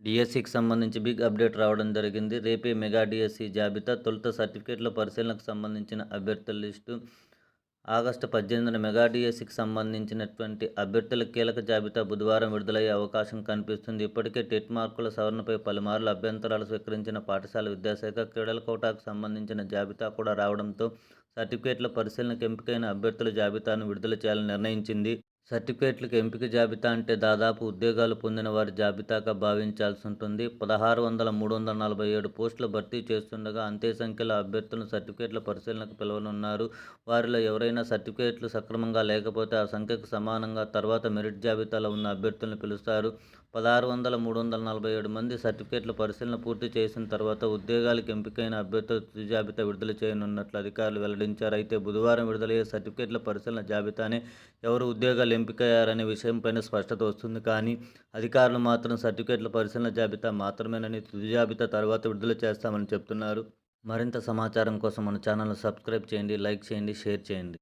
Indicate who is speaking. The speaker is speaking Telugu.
Speaker 1: డిఎస్సికి సంబంధించి బిగ్ అప్డేట్ రావడం జరిగింది. రేపే మెగా డిఎస్సి జాబితా తొలుత సర్టిఫికేట్ల పరిశీలనకు సంబంధించిన అభ్యర్థుల లిస్టు. ఆగస్టు పద్దెనిమిదిన మెగా డిఎస్సికి సంబంధించినటువంటి అభ్యర్థుల కీలక జాబితా బుధవారం విడుదలయ్యే అవకాశం కనిపిస్తుంది. ఇప్పటికే టెట్ మార్కుల సవరణపై పలుమార్లు అభ్యంతరాలు స్వీకరించిన పాఠశాల విద్యాశాఖ క్రీడల కోటాకు సంబంధించిన జాబితా కూడా రావడంతో సర్టిఫికేట్ల పరిశీలనకు ఎంపికైన అభ్యర్థుల జాబితాను విడుదల చేయాలని నిర్ణయించింది. సర్టిఫికేట్లకు ఎంపిక జాబితా అంటే దాదాపు ఉద్యోగాలు పొందిన వారి జాబితాగా భావించాల్సి ఉంటుంది. పదహారు వందల మూడు వందల నలభై ఏడు పోస్టులు భర్తీ చేస్తుండగా అంతే సంఖ్యలో అభ్యర్థులను సర్టిఫికేట్ల పరిశీలనకు పిలవనున్నారు. వారిలో ఎవరైనా సర్టిఫికేట్లు సక్రమంగా లేకపోతే ఆ సంఖ్యకు సమానంగా తర్వాత మెరిట్ జాబితాలో ఉన్న అభ్యర్థులను పిలుస్తారు. పదహారు వందల మూడు వందల నలభై ఏడు మంది సర్టిఫికేట్ల పరిశీలన పూర్తి చేసిన తర్వాత ఉద్యోగాలకు ఎంపికైన అభ్యర్థుల తుది జాబితా విడుదల చేయనున్నట్లు అధికారులు వెల్లడించారు. అయితే బుధవారం విడుదలయ్యే సర్టిఫికేట్ల పరిశీలన జాబితానే ఎవరు ఉద్యోగాలు ఎంపికయ్యారనే విషయంపైన స్పష్టత వస్తుంది. కానీ అధికారులు మాత్రం సర్టిఫికేట్ల పరిశీలన జాబితా మాత్రమేనని తుది జాబితా తర్వాత విడుదల చేస్తామని చెప్తున్నారు. మరింత సమాచారం కోసం మన ఛానల్ను సబ్స్క్రైబ్ చేయండి లైక్ చేయండి షేర్ చేయండి.